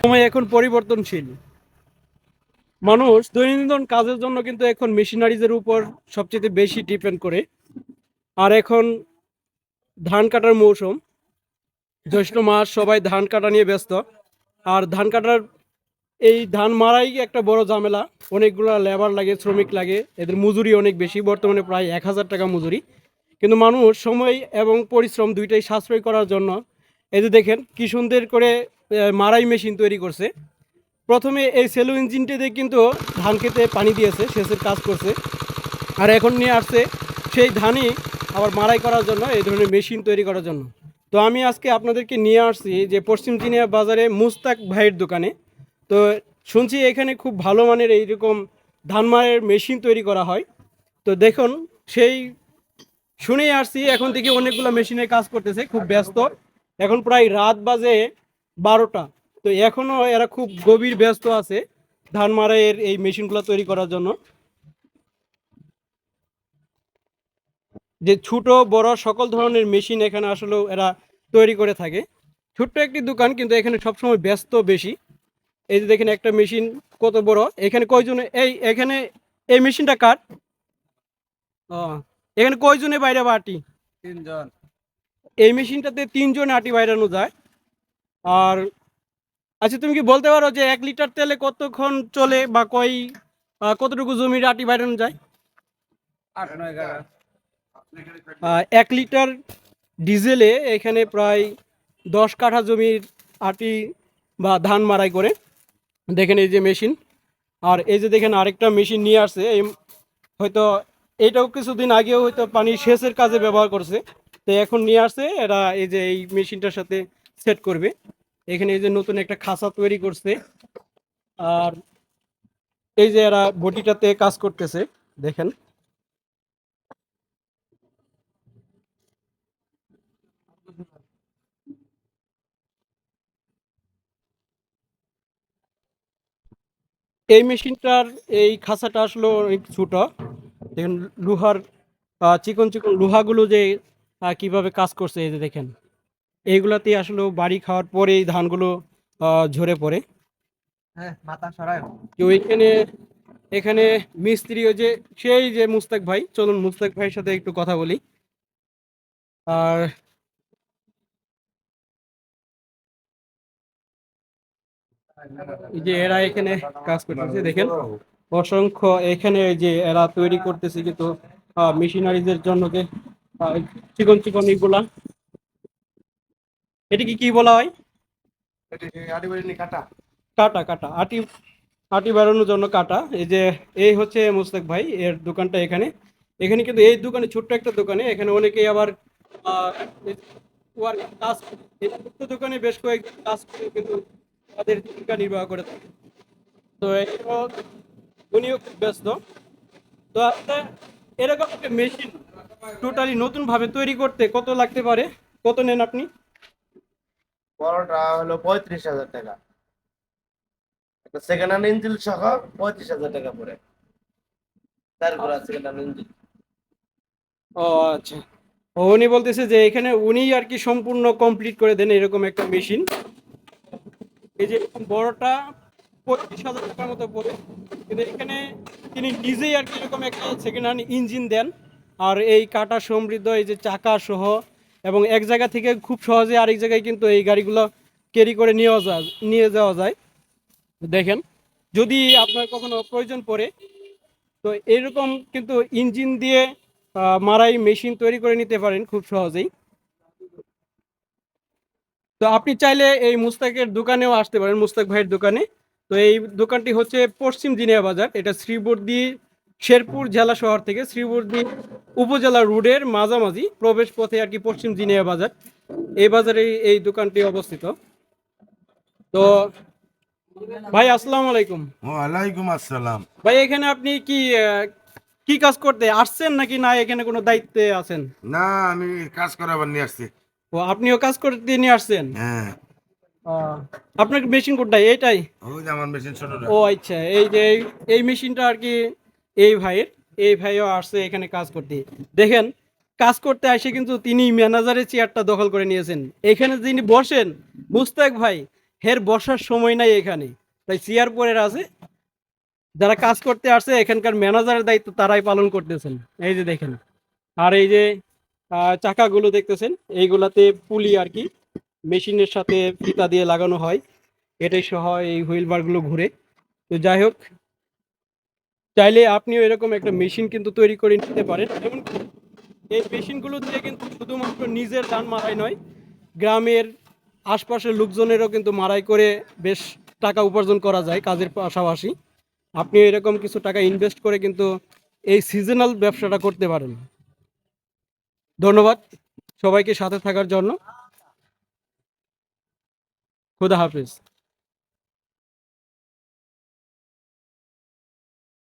সময় এখন পরিবর্তনশীল। মানুষ দৈনন্দিন কাজের জন্য কিন্তু এখন মেশিনারিজের উপর সবচেয়ে বেশি ডিপেন্ড করে। আর এখন ধান কাটার মৌসুম। জ্যৈষ্ঠ মাস সবাই ধান কাটা নিয়ে ব্যস্ত। আর ধান কাটার এই ধান মারাই একটা বড় ঝামেলা। অনেকগুলো লেবার লাগে, শ্রমিক লাগে, এদের মজুরি অনেক বেশি, বর্তমানে প্রায় এক হাজার টাকা মজুরি। কিন্তু মানুষ সময় এবং পরিশ্রম দুইটাই সাশ্রয় করার জন্য, এই যে দেখেন কি সুন্দর করে মারাই মেশিন তৈরি করছে। প্রথমে এই সেলু ইঞ্জিনটি দিয়ে কিন্তু ধান খেতে পানি দিয়েছে, সেচের কাজ করছে। আর এখন নিয়ে আসছে সেই ধানই আবার মারাই করার জন্য, এই ধরনের মেশিন তৈরি করার জন্য। তো আমি আজকে আপনাদেরকে নিয়ে আসছি যে পশ্চিম চিনিয়া বাজারে মুস্তাক ভাইয়ের দোকানে। তো শুনছি এখানে খুব ভালো মানের এইরকম ধান মারের মেশিন তৈরি করা হয়। তো দেখুন, সেই শুনেই আসছি, এখন থেকে অনেকগুলো মেশিনে কাজ করতেছে, খুব ব্যস্ত। এখন প্রায় রাত বাজে বারোটা। তো এখনও এরা খুব গভীর ব্যস্ত আছে ধান মারাইয়ের এই মেশিনগুলো তৈরি করার জন্য। যে ছোট, বড় সকল ধরনের মেশিন এখানে আসলেও এরা তৈরি করে থাকে। ছোট্ট একটি দোকান, কিন্তু এখানে সবসময় ব্যস্ত বেশি। এই যে দেখেন একটা মেশিন কত বড়। এখানে কয়জনে এই এখানে এই মেশিনটা কার? এখানে কয়জনে বাইরে বাটি? তিনজন। এই মেশিনটাতে তিনজন আটি বাইরানো যায়। আর আচ্ছা তুমি কি বলতে পারো যে এক লিটার তেলে কতক্ষণ চলে বা কই কতটুকু জমির আটি বাইরানো যায়? এক লিটার ডিজেলে এখানে প্রায় দশ কাঠা জমির আটি বা ধান মারাই করে। দেখেন এই যে মেশিন। আর এই যে দেখেন আরেকটা মেশিন নিয়ে আসছে, এই হয়তো এটাও কিছুদিন আগেও হয়তো পানি সেচের কাজে ব্যবহার করছে। তো এখন নিয়ে আসছে, এরা এই যে এই মেশিনটার সাথে সেট করবে। এখানে এই যে নতুন একটা খাঁচা তৈরি করছে। আর এই যে এরা বটিটাতে কাজ করতেছে, দেখেন। এই মেশিনটার এই খাঁচাটা আসলে অনেক ছোট। দেখেন লোহার চিকন চিকন লোহাগুলো যে কীভাবে কাজ করছে এই যে দেখেন। এইগুলাতেই আসলে বাড়ি খাওয়ার পরে এই ধানগুলো আহ, ঝরে পড়ে। হ্যাঁ সরাই এখানে এখানে মিস্ত্রি ওই যে সেই যে মুস্তাক ভাই চলুন মুস্তাক ভাইয়ের সাথে একটু কথা বলি। আর এই যে এরা এখানে কাজ করতেছে দেখেন। অসংখ্য এখানে এই যে এরা তৈরি করতেছে কিন্তু মেশিনারিজের জন্য যে চিকন চিকন এগুলা। এটিকে কি বলা হয়? কাটা। কাটা কাটা। আটি আটি বাড়ানোর জন্য কাটা। এই যে এই হচ্ছে মোস্তাক ভাই এর দোকানটা এখানে। এখানে কিন্তু এই দোকানে ছোট্ট একটা দোকানে এখানে অনেকেই আবার কাজ এই ছোট্ট দোকানে বেশ কয়েকজন কাজ করে কিন্তু তাদের জীবিকা নির্বাহ করে থাকে। তো উনিও খুব ব্যস্ত। তো আপনার এরকম একটা মেশিন টোটালি নতুন ভাবে তৈরি করতে কত লাগতে পারে? কত নেন আপনি? বড়টা হলো পঁয়ত্রিশ হাজার টাকা। একটা সেকেন্ড হ্যান্ড ইঞ্জিন সহ পঁয়ত্রিশ হাজার টাকা পড়ে। তারপর সেকেন্ড হ্যান্ড ইঞ্জিন ও আচ্ছা। উনি বলতেছে যে এখানে উনি আর কি সম্পূর্ণ কমপ্লিট করে দেন এরকম একটা মেশিন এই যে বড়টা পঁয়ত্রিশ হাজার টাকার মতো পড়ে কিন্তু এখানে তিনি নিজেই আর কি এরকম একটা সেকেন্ড হ্যান্ড ইঞ্জিন দেন। আর এই কাটা সমৃদ্ধ, এই যে চাকা সহ, এবং এক জায়গা থেকে খুব সহজে আরেক জায়গায় কিন্তু এই গাড়িগুলো ক্যারি করে নিয়ে যাওয়া নিয়ে যাওয়া যায়। দেখেন, যদি আপনার কখনো প্রয়োজন পড়ে, তো এরকম কিন্তু ইঞ্জিন দিয়ে মারাই মেশিন তৈরি করে নিতে পারেন খুব সহজেই। তো আপনি চাইলে এই মুস্তাকের দোকানেও আসতে পারেন মুস্তাক ভাইয়ের দোকানে। তো এই দোকানটি হচ্ছে পশ্চিম জিনিয়া বাজার। এটা শ্রীবর্দী শেরপুর জেলা শহর থেকে শ্রীবর্দী উপজেলা রোডের মাঝামাঝি প্রবেশ পথে আর কি পশ্চিম জিনিয়া বাজার। এই বাজারে এই দোকানটি অবস্থিত। তো ভাই আসসালামু আলাইকুম। ওয়ালাইকুম আসসালাম। ভাই এখানে আপনি কি কি কাজ করতে আসছেন নাকি না এখানে কোনো দায়িত্বে আছেন? না আমি কাজ করাবার নিয়ে আসছি। ও আপনিও কাজ করতে নিয়ে আসছেন? হ্যাঁ। আপনার মেশিন কোনটাই? এইটাই? আমার মেশিন ছোট ও আচ্ছা এই যে এই- মেশিনটা আর কি এই ভাইয়ের এই ভাইও আসছে এখানে কাজ করতে। দেখেন কাজ করতে আসে কিন্তু তিনি ম্যানেজারের চেয়ারটা দখল করে নিয়েছেন। এখানে যিনি বসেন মুস্তাক ভাই হের বসার সময় নাই এখানে। তাই চেয়ার পরে আছে। যারা কাজ করতে আসছে এখানকার ম্যানেজারের দায়িত্ব তারাই পালন করতেছেন। এই যে দেখেন। আর এই যে চাকাগুলো দেখতেছেন, এইগুলাতে পুলি আর কি, মেশিনের সাথে ফিতা দিয়ে লাগানো হয়। এটাই সহ এই হুইল বারগুলো ঘুরে। তো যাই হোক, চাইলে আপনিও এরকম একটা মেশিন কিন্তু তৈরি করে নিতে পারেন। এবং এই মেশিনগুলো দিয়ে কিন্তু শুধুমাত্র নিজের ধান মারাই নয়, গ্রামের আশপাশের লোকজনেরও কিন্তু মারাই করে বেশ টাকা উপার্জন করা যায় কাজের পাশাপাশি। আপনি এরকম কিছু টাকা ইনভেস্ট করে কিন্তু এই সিজনাল ব্যবসাটা করতে পারেন। ধন্যবাদ সবাইকে সাথে থাকার জন্য। খুদা হাফিজ।